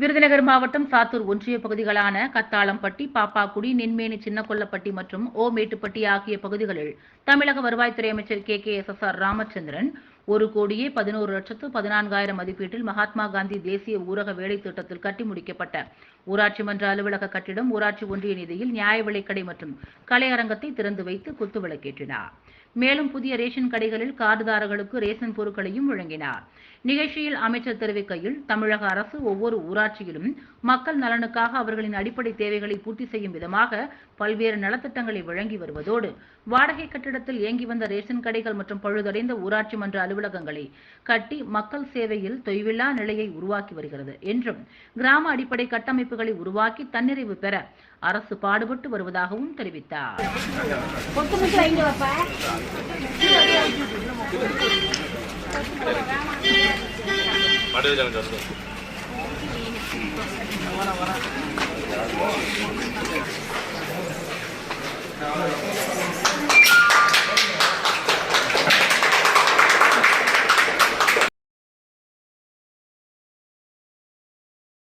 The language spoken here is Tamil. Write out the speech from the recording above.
விருதுநகர் மாவட்டம் சாத்தூர் ஒன்றிய பகுதிகளான கத்தாளம்பட்டி பாப்பாக்குடி நென்மேனி சின்னகொல்லப்பட்டி மற்றும் ஓமேட்டுப்பட்டி ஆகிய பகுதிகளில் தமிழக வருவாய்த்துறை அமைச்சர் K K S S R Ramachandran ஒரு கோடியே பதினோரு லட்சத்து பதினான்காயிரம் மதிப்பீட்டில் மகாத்மா காந்தி தேசிய ஊரக வேலை திட்டத்தில் கட்டி முடிக்கப்பட்ட. ஊராட்சி மன்ற அலுவலக கட்டிடம் ஊராட்சி ஒன்றிய நிதியில் நியாய விலைக்கடை மற்றும் கலையரங்கத்தை திறந்து வைத்து குத்துவிளக்கேற்றினார் மேலும் புதிய ரேஷன் கடைகளில் கார்டுதாரர்களுக்கு ரேஷன் பொருட்களையும் வழங்கினார். நிகழ்ச்சியில் அமைச்சர் தெரிவிக்கையில் தமிழக அரசு ஒவ்வொரு ஊராட்சியிலும் மக்கள் நலனுக்காக அவர்களின் அடிப்படை தேவைகளை பூர்த்தி செய்யும் விதமாக பல்வேறு நலத்திட்டங்களை வழங்கி வருவதோடு வாடகை கட்டிடத்தில் இயங்கி வந்த ரேஷன் கடைகள் மற்றும் பழுதடைந்த ஊராட்சி மன்ற அலுவலக அலுவலகங்களை கட்டி மக்கள் சேவையில் தொய்வில்லா நிலையை உருவாக்கி வருகிறது என்றும் கிராம அடிப்படை கட்டமைப்புகளை உருவாக்கி தன்னிறைவு பெற அரசு பாடுபட்டு வருவதாகவும் தெரிவித்தார். கொத்து